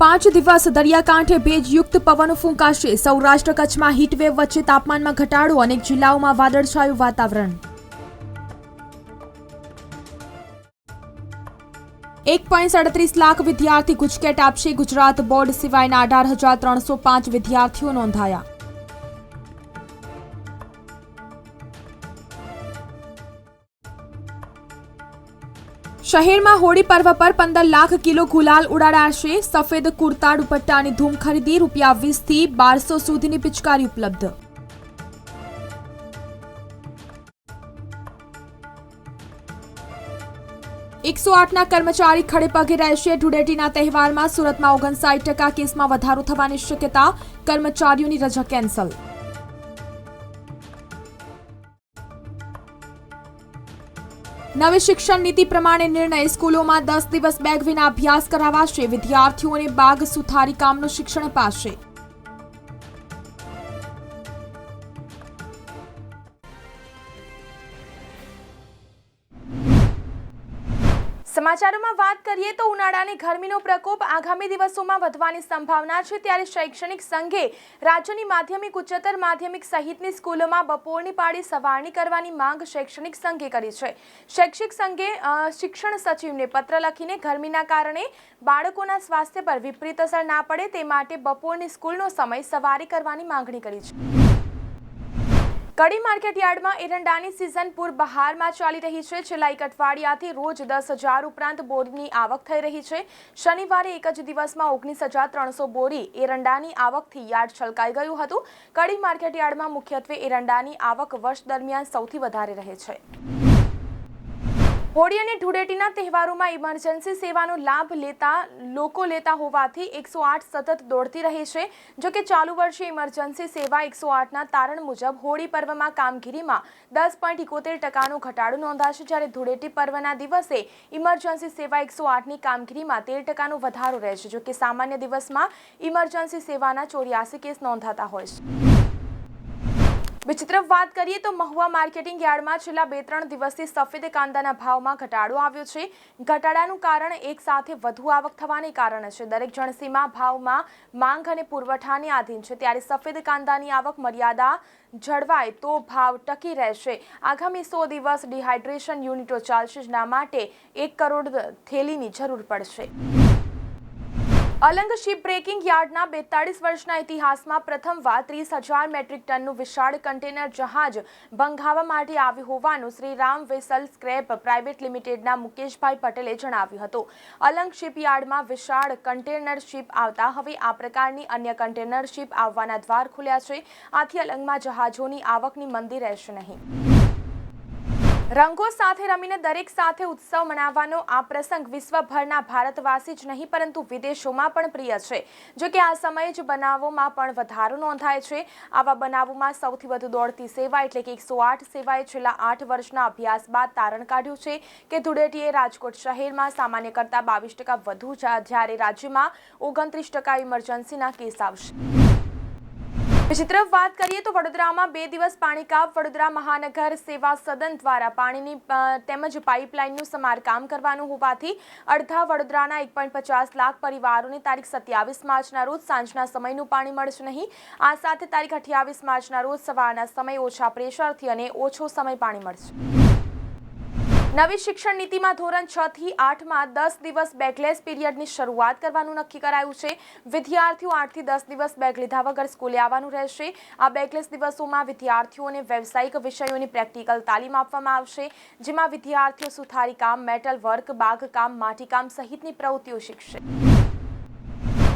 પાંચ દિવસ દરિયાકાંઠે ભેજયુક્ત પવન ફૂંકાશે. સૌરાષ્ટ્ર કચ્છમાં હીટવેવ વચ્ચે તાપમાનમાં ઘટાડો, અનેક જિલ્લાઓમાં વાદળછાયું વાતાવરણ. એક પોઈન્ટ સાડત્રીસ લાખ વિદ્યાર્થી ગુજકેટ આપશે. ગુજરાત બોર્ડ સિવાયના અઢાર હજાર ત્રણસો પાંચ વિદ્યાર્થીઓ નોંધાયા. શહેરમાં હોળી પર્વ પર પંદર લાખ કિલો ગુલાલ ઉડાડાશે. સફેદ કુર્તા દુપટ્ટાની ધૂમ ખરીદી રૂપિયા વીસથી બારસો સુધીની પિચકારી ઉપલબ્ધ. એકસો આઠના કર્મચારી ખડે પગે રહેશે. ધૂળેટીના તહેવારમાં સુરતમાં ઓગણસાઠ ટકા કેસમાં વધારો થવાની શક્યતા. કર્મચારીઓની રજા કેન્સલ. નવી શિક્ષણ નીતિ પ્રમાણે નિર્ણય સ્કૂલોમાં દસ દિવસ બેગ વિના અભ્યાસ કરાવાશે. વિદ્યાર્થીઓને બાગ સુથારી કામનું શિક્ષણ અપાશે. સમાચારોમાં વાત કરીએ તો ઉનાળાની ગરમીનો પ્રકોપ આગામી દિવસોમાં વધવાની સંભાવના છે. ત્યારે શૈક્ષણિક સંઘે રાજ્યની માધ્યમિક, ઉચ્ચતર માધ્યમિક સહિતની સ્કૂલોમાં બપોરની પાળી સવારની કરવાની માંગ શૈક્ષણિક સંઘે કરી છે. શૈક્ષિક સંઘે શિક્ષણ સચિવને પત્ર લખીને ગરમીના કારણે બાળકોના સ્વાસ્થ્ય પર વિપરીત અસર ના પડે તે માટે બપોરની સ્કૂલનો સમય સવારી કરવાની માંગણી કરી છે. કડી માર્કેટ યાર્ડમાં એરંડાની સિઝન પૂર બહારમાં ચાલી રહી છે. છેલ્લા એક અઠવાડિયાથી રોજ દસ હજાર ઉપરાંત બોરીની આવક થઈ રહી છે. શનિવારે એક જ દિવસમાં ઓગણીસ હજાર ત્રણસો બોરી એરંડાની આવકથી યાર્ડ છલકાઈ ગયું હતું. કડી માર્કેટ યાર્ડમાં મુખ્યત્વે એરંડાની આવક વર્ષ દરમિયાન સૌથી વધારે રહે છે. હોળી અને ધૂળેટીના તહેવારોમાં ઇમરજન્સી સેવાનો લાભ લેતા લોકો લેતા હોવાથી એકસો આઠ સતત દોડતી રહે છે. જો કે ચાલુ વર્ષે ઇમરજન્સી સેવા એકસો આઠના તારણ મુજબ હોળી પર્વમાં કામગીરીમાં દસ પોઈન્ટ ઇકોતેર ટકાનો ઘટાડો નોંધાશે. જ્યારે ધૂળેટી પર્વના દિવસે ઇમરજન્સી સેવા એકસો આઠની કામગીરીમાં તેર ટકાનો વધારો રહેશે. જો કે સામાન્ય દિવસમાં ઇમરજન્સી સેવાના ચોર્યાસી કેસ નોંધાતા હોય છે. તરફ વાત કરીએ તો મહુવા માર્કેટિંગ યાર્ડમાં છેલ્લા બે ત્રણ દિવસથી સફેદ કાંદાના ભાવમાં ઘટાડો આવ્યો છે. ઘટાડાનું કારણ એક સાથે વધુ આવક થવાને કારણે છે. દરેક જણસીમાં ભાવમાં માંગ અને પુરવઠાને આધીન છે. ત્યારે સફેદ કાંદાની આવક મર્યાદા જળવાય તો ભાવ ટકી રહેશે. આગામી સો દિવસ ડિહાઇડ્રેશન યુનિટો ચાલશે, જેના માટે એક કરોડ થેલીની જરૂર પડશે. અલંગ શિપ બ્રેકિંગ યાર્ડના બેતાળીસ વર્ષના ઇતિહાસમાં પ્રથમવાર ત્રીસ હજાર મેટ્રિક ટનનું વિશાળ કન્ટેનર જહાજ બંધાવવા માટે આવ્યું હોવાનું Shri Ram vessel scrap private લિમિટેડના મુકેશભાઈ પટેલે જણાવ્યું હતું. અલંગ શિપયાર્ડમાં વિશાળ કન્ટેનર શિપ આવતા હવે આ પ્રકારની અન્ય કન્ટેનર શિપ આવવાના દ્વાર ખુલ્યા છે. આથી અલંગમાં જહાજોની આવકની મંદી રહેશે નહીં. રંગો સાથે રમીને દરેક સાથે ઉત્સવ મનાવવાનો આ પ્રસંગ વિશ્વભરના ભારતવાસી જ નહીં, પરંતુ વિદેશોમાં પણ પ્રિય છે. જો કે આ સમયે જ બનાવોમાં પણ વધારો નોંધાય છે. આવા બનાવોમાં સૌથી વધુ દોડતી સેવા એટલે કે એકસો આઠ સેવાએ છેલ્લા આઠ વર્ષના અભ્યાસ બાદ તારણ કાઢ્યું છે કે ધૂળેટીએ રાજકોટ શહેરમાં સામાન્ય કરતાં બાવીસ ટકા વધુ જ્યારે રાજ્યમાં ઓગણત્રીસ ટકા ઇમરજન્સીના કેસ આવશે. બીજી તરફ વાત કરીએ તો વડોદરામાં બે દિવસ પાણી કાપ. વડોદરા મહાનગર સેવા સદન દ્વારા પાણીની તેમજ પાઇપલાઇનનું સમારકામ કરવાનું હોવાથી અડધા વડોદરાના એક પોઈન્ટ પચાસ લાખ પરિવારોને તારીખ સત્યાવીસ માર્ચના રોજ સાંજના સમયનું પાણી મળશે નહીં. આ સાથે તારીખ અઠ્યાવીસ માર્ચના રોજ સવારના સમય ઓછા પ્રેશરથી અને ઓછો સમય પાણી મળશે. નવી શિક્ષણ નીતિમાં ધોરણ છ થી આઠમાં દસ દિવસ બેકલેસ પીરિયડની શરૂઆત કરવાનું નક્કી કરાયું છે. વિદ્યાર્થીઓ આઠથી દસ દિવસ બેગ લીધા વગર સ્કૂલે આવવાનું રહેશે. આ બેકલેસ દિવસોમાં વિદ્યાર્થીઓને વ્યવસાયિક વિષયોની પ્રેક્ટિકલ તાલીમ આપવામાં આવશે, જેમાં વિદ્યાર્થીઓ સુથારી કામ, મેટલ વર્ક બાગકામ માટીકામ સહિતની પ્રવૃત્તિઓ શીખશે.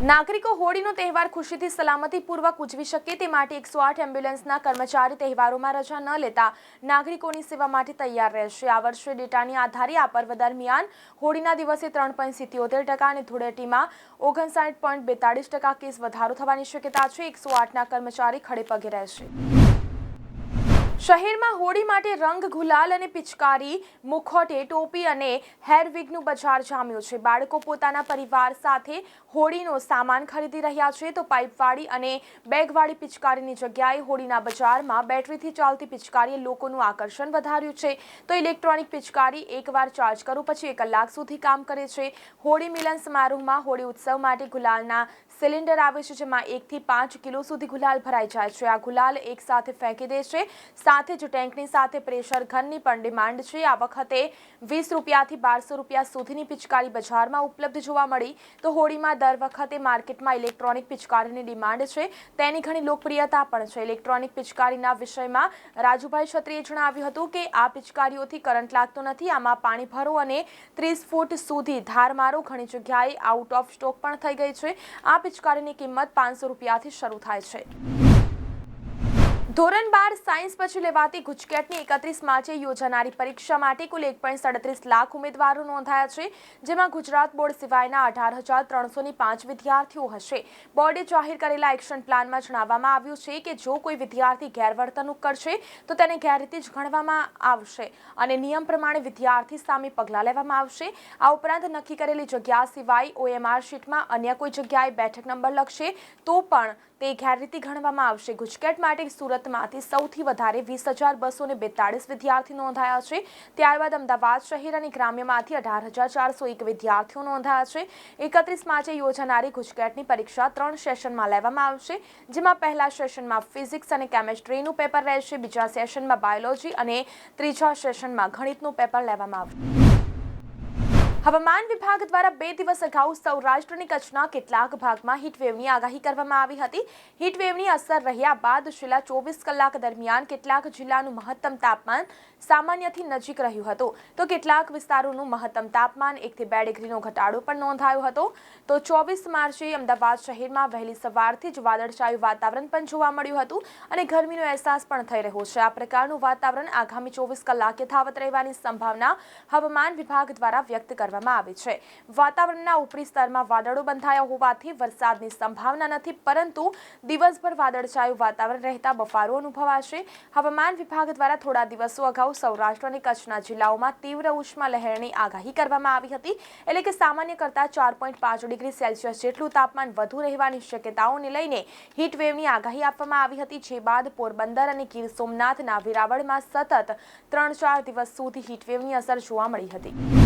નાગરિકો હોળીનો તહેવાર ખુશીથી સલામતીપૂર્વક ઉજવી શકે તે માટે એકસો આઠ એમ્બ્યુલન્સના કર્મચારી તહેવારોમાં રજા ન લેતા નાગરિકોની સેવા માટે તૈયાર રહેશે. આ વર્ષે ડેટાની આધારે આ પર્વ દરમિયાન હોળીના દિવસે ત્રણ પોઈન્ટ સિત્યોતેર ટકા અને ધૂળેટીમાં ઓગણસાઠ પોઈન્ટ બેતાળીસ ટકા કેસ વધારો થવાની શક્યતા છે. એકસો આઠના કર્મચારી ખડેપગે રહેશે. શહેરમાં હોળી માટે રંગ ગુલાલ અને પિચકારી, મુખોટે ટોપી અને હેરવિગનું બજાર જામ્યું છે. બાળકો પોતાના પરિવાર સાથે હોળીનો સામાન ખરીદી રહ્યા છે તો પાઇપવાળી અને બેગવાળી પિચકારીની જગ્યાએ હોળીના બજારમાં બેટરીથી ચાલતી પિચકારીએ લોકોનું આકર્ષણ વધાર્યું છે. તો ઇલેક્ટ્રોનિક પિચકારી એકવાર ચાર્જ કરો, પછી એક કલાક સુધી કામ કરે છે. હોળી મિલન સમારોહમાં હોળી ઉત્સવ માટે ગુલાલના સિલિન્ડર આવે છે જેમાં એકથી પાંચ કિલો સુધી ગુલાલ ભરાઈ જાય છે. આ ગુલાલ એક સાથે ફેંકી દે છે. સાથે જ ટેન્કની સાથે પ્રેશર ઘનની પણ ડિમાન્ડ છે. આ વખતે વીસ રૂપિયાથી બારસો રૂપિયા સુધીની પિચકારી બજારમાં ઉપલબ્ધ જોવા મળી. તો હોળીમાં દર વખતે માર્કેટમાં ઇલેક્ટ્રોનિક પિચકારીની ડિમાન્ડ છે. તેની ઘણી લોકપ્રિયતા પણ છે. ઇલેક્ટ્રોનિક પિચકારીના વિષયમાં રાજુભાઈ છત્રીએ જણાવ્યું હતું કે આ પિચકારીઓથી કરંટ લાગતો નથી. આમાં પાણી ભરો અને ત્રીસ ફૂટ સુધી ધાર મારો ઘણી જગ્યાએ આઉટ ઓફ સ્ટોક પણ થઈ ગઈ છે. આ પિચકારીની કિંમત પાંચસો રૂપિયાથી શરૂ થાય છે. ધોરણ બાર સાયન્સ પછી લેવાતી ગુજકેટની એકત્રીસ માર્ચે યોજાનારી પરીક્ષા માટે કુલ એક પોઈન્ટ સાડત્રીસ લાખ ઉમેદવારો નોંધાયા છે, જેમાં ગુજરાત બોર્ડ સિવાયના અઢાર હજાર ત્રણસોની પાંચ વિદ્યાર્થીઓ હશે. બોર્ડે જાહેર કરેલા એક્શન પ્લાનમાં જણાવવામાં આવ્યું છે કે જો કોઈ વિદ્યાર્થી ગેરવર્તણૂક કરશે, તો તેને ગેરરીતિ જ ગણવામાં આવશે અને નિયમ પ્રમાણે વિદ્યાર્થી સામે પગલાં લેવામાં આવશે. આ ઉપરાંત નક્કી કરેલી જગ્યા સિવાય ઓએમઆર શીટમાં અન્ય કોઈ જગ્યાએ બેઠક નંબર લખશે, તો પણ તે ગેરરીતિ ગણવામાં આવશે. ગુજકેટ માટે સુરતમાંથી સૌથી વધારે વીસ હજાર બસો ને બેતાળીસ વિદ્યાર્થી નોંધાયા છે. ત્યારબાદ અમદાવાદ શહેર અને ગ્રામ્યમાંથી અઢાર હજાર ચારસો એક વિદ્યાર્થીઓ નોંધાયા છે. એકત્રીસ માર્ચે યોજાનારી ગુજકેટની પરીક્ષા ત્રણ સેશનમાં લેવામાં આવશે, જેમાં પહેલા સેશનમાં ફિઝિક્સ અને કેમેસ્ટ્રીનું પેપર રહેશે, બીજા સેશનમાં બાયોલોજી અને ત્રીજા સેશનમાં ગણિતનું પેપર લેવામાં આવશે. હવામાન વિભાગ દ્વારા બે દિવસ અગાઉ સૌરાષ્ટ્રની કચ્છના કેટલાક ભાગમાં હીટવેવની આગાહી કરવામાં આવી હતી. હીટવેવની અસર રહ્યા બાદ છેલ્લા ચોવીસ કલાક દરમિયાન કેટલાક જિલ્લાનું મહત્તમ તાપમાન સામાન્યથી નજીક રહ્યું હતું. તો કેટલાક વિસ્તારોનું મહત્તમ તાપમાન એકથી બે ડિગ્રીનો ઘટાડો પણ નોંધાયો હતો. તો ચોવીસ માર્ચે અમદાવાદ શહેરમાં વહેલી સવારથી જ વાદળછાયું વાતાવરણ પણ જોવા મળ્યું હતું અને ગરમીનો અહેસાસ પણ થઈ રહ્યો છે. આ પ્રકારનું વાતાવરણ આગામી ચોવીસ કલાક યથાવત રહેવાની સંભાવના હવામાન વિભાગ દ્વારા વ્યક્ત કરવામાં કરવામાં આવી છે. વાતાવરણના ઉપરી સ્તરમાં વાદળો બંધાયા હોવાથી વરસાદની સંભાવના નથી, પરંતુ દિવસભર વાદળછાયું વાતાવરણ રહેતા બફારો અનુભવાશે. હવામાન વિભાગ દ્વારા થોડા દિવસો અગાઉ સૌરાષ્ટ્ર અને કચ્છના જિલ્લાઓમાં તીવ્ર ઉષ્મા લહેરની આગાહી કરવામાં આવી હતી. એટલે કે સામાન્ય કરતાં ચાર પોઈન્ટ પાંચ ડિગ્રી સેલ્સિયસ જેટલું તાપમાન વધુ રહેવાની શક્યતાઓને લઈને હીટવેવની આગાહી આપવામાં આવી હતી. જે બાદ પોરબંદર અને ગીર સોમનાથના વેરાવળમાં સતત ત્રણ ચાર દિવસ સુધી હીટવેવની અસર જોવા મળી હતી.